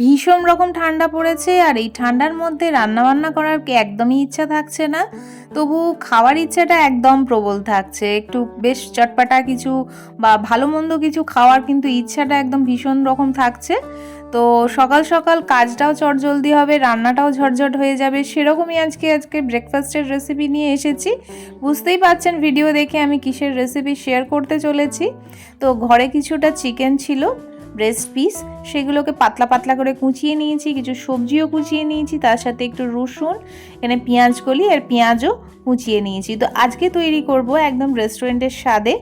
ভীষণ রকম ঠান্ডা পড়েছে আর এই ঠান্ডার মধ্যে রান্নাবান্না করার একদমই ইচ্ছা থাকছে না? তবু খাওয়ার ইচ্ছাটা একদম প্রবল থাকছে। একটু বেশ চটপাটা কিছু বা ভালো মন্দ কিছু খাওয়ার কিন্তু ইচ্ছাটা একদম ভীষণ রকম থাকছে। তো সকাল সকাল কাজটাও চটজলদি হবে, রান্নাটাও ঝটঝট হয়ে যাবে। সেরকমই আজকে আজকে ব্রেকফাস্টের রেসিপি নিয়ে এসেছি। বুঝতেই পারছেন ভিডিও দেখে আমি কিসের রেসিপি শেয়ার করতে চলেছি। তো ঘরে কিছুটা চিকেন ছিল। ব্রেস্ট পিস সেগুলোকে পাতলা পাতলা করে কুচিয়ে নিয়েছি, কিছু সবজিও কুচিয়ে নিয়েছি, তার সাথে একটু রসুন এখানে পেঁয়াজ কলি আর পেঁয়াজও কুচিয়ে নিয়েছি। তো আজকে তৈরি করব একদম রেস্টুরেন্টের স্বাদে,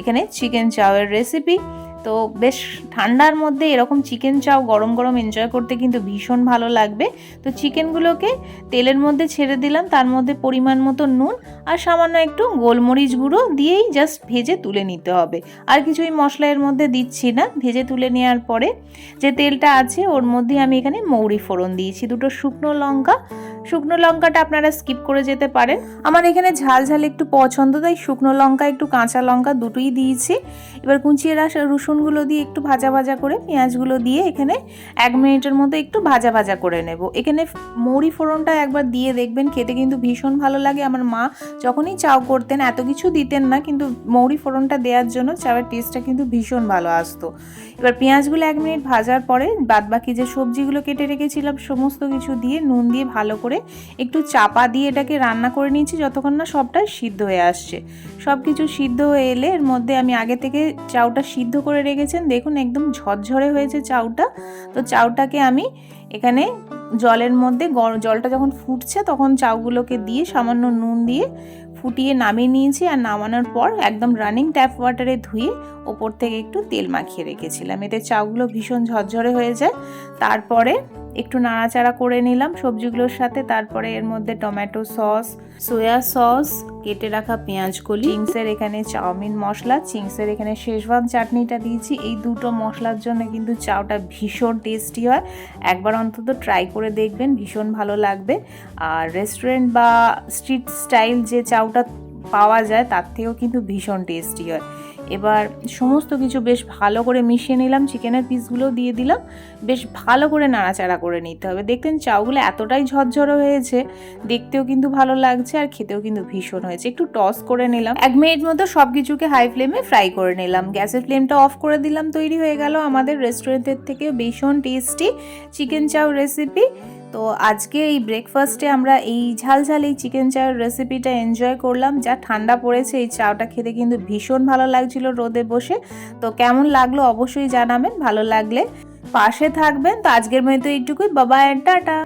এখানে চিকেন চাওয়ের রেসিপি তো বেশ ঠান্ডার মধ্যে এরকম চিকেন চাও গরম গরম এনজয় করতে কিন্তু ভীষণ ভালো লাগবে। তো চিকেনগুলোকে তেলের মধ্যে ছেড়ে দিলাম, তার মধ্যে পরিমাণ মতো নুন আর সামান্য একটু গোলমরিচ গুঁড়ো দিয়েই জাস্ট ভেজে তুলে নিতে হবে। আর কিছুই মশলা এর মধ্যে দিচ্ছি না, ভেজে তুলে নেওয়ার পরে যে তেলটা আছে ওর মধ্যে আমি এখানে মৌরি ফোড়ন দিয়েছি, দুটো শুকনো লঙ্কা শুকনো লঙ্কাটা আপনারা স্কিপ করে যেতে পারেন। আমার এখানে ঝাল ঝাল একটু পছন্দ, তাই শুকনো লঙ্কা, একটু কাঁচা লঙ্কা দুটোই দিয়েছি। এবার কুচিয়ে রাখা রসুনগুলো দিয়ে একটু ভাজা ভাজা করে পেঁয়াজগুলো দিয়ে এখানে এক মিনিটের মতো একটু ভাজা ভাজা করে নেব। এখানে মৌরি ফোড়নটা একবার দিয়ে দেখবেন, খেতে কিন্তু ভীষণ ভালো লাগে। আমার মা যখনই চাও করতেন, এত কিছু দিতেন না, কিন্তু মৌরি ফোড়নটা দেওয়ার জন্য চায়ের টেস্টটা কিন্তু ভীষণ ভালো আসতো। এবার পেঁয়াজগুলো এক মিনিট ভাজার পরে বাদবাকি যে সবজিগুলো কেটে রেখেছিলাম, সমস্ত কিছু দিয়ে নুন দিয়ে ভালো করে একটু চাপা দিয়ে এটাকে রান্না করে নিয়েছি যতক্ষণ না সবটা সিদ্ধ হয়ে আসছে। সব কিছু সিদ্ধ হয়ে এলে এর মধ্যে আমি আগে থেকে চাউটা সিদ্ধ করে রেখেছেন। দেখুন একদম ঝরঝরে হয়েছে চাউটা। তো চাউটাকে আমি এখানে জলের মধ্যে জলটা যখন ফুটছে তখন চাউগুলোকে দিয়ে সামান্য নুন দিয়ে ফুটিয়ে নামিয়ে নিয়েছি আর নামানোর পর একদম রানিং ট্যাপ ওয়াটারে ধুয়ে ওপর থেকে একটু তেল মাখিয়ে রেখেছিলাম। এতে চাউগুলো ভীষণ ঝরঝরে হয়ে যায়। তারপরে একটু নাড়াচাড়া করে নিলাম সবজিগুলোর সাথে। তারপরে এর মধ্যে টমেটো সস, সোয়া সস, কেটে রাখা পেঁয়াজ কলি, চিংসের এখানে চাউমিন মশলা, চিংসের এখানে শেজওয়ান চাটনিটা দিয়েছি। এই দুটো মশলার জন্য কিন্তু চাউটা ভীষণ টেস্টি হয়। একবার অন্তত ট্রাই করে দেখবেন, ভীষণ ভালো লাগবে। আর রেস্টুরেন্ট বা স্ট্রিট স্টাইল যে চাউটা পাওয়া যায়, তার থেকেও কিন্তু ভীষণ টেস্টি হয়। এবার সমস্ত কিছু বেশ ভালো করে মিশিয়ে নিলাম, চিকেনের পিসগুলো দিয়ে দিলাম। বেশ ভালো করে নাড়াচাড়া করে নিতে হবে। দেখতেন চাউগুলো এতটাই ঝরঝরে হয়েছে, দেখতেও কিন্তু ভালো লাগছে আর খেতেও কিন্তু ভীষণ হয়েছে। একটু টস করে নিলাম। এক মিনিট মতো সব কিছুকে হাই ফ্লেমে ফ্রাই করে নিলাম। গ্যাসের ফ্লেমটা অফ করে দিলাম, তৈরি হয়ে গেল আমাদের রেস্টুরেন্টের থেকে ভীষণ টেস্টি চিকেন চাউ রেসিপি। তো আজকে এই ব্রেকফাস্টে আমরা এই ঝাল ঝাল এই চিকেন চার রেসিপিটা এনজয় করলাম। যা ঠান্ডা পড়েছে, এই চাটা খেতে কিন্তু ভীষণ ভালো লাগছিল রোদে বসে। তো কেমন লাগল অবশ্যই জানাবেন, ভালো লাগলে পাশে থাকবেন। তো আজকের মতো এইটুকুই। বাবা টাটা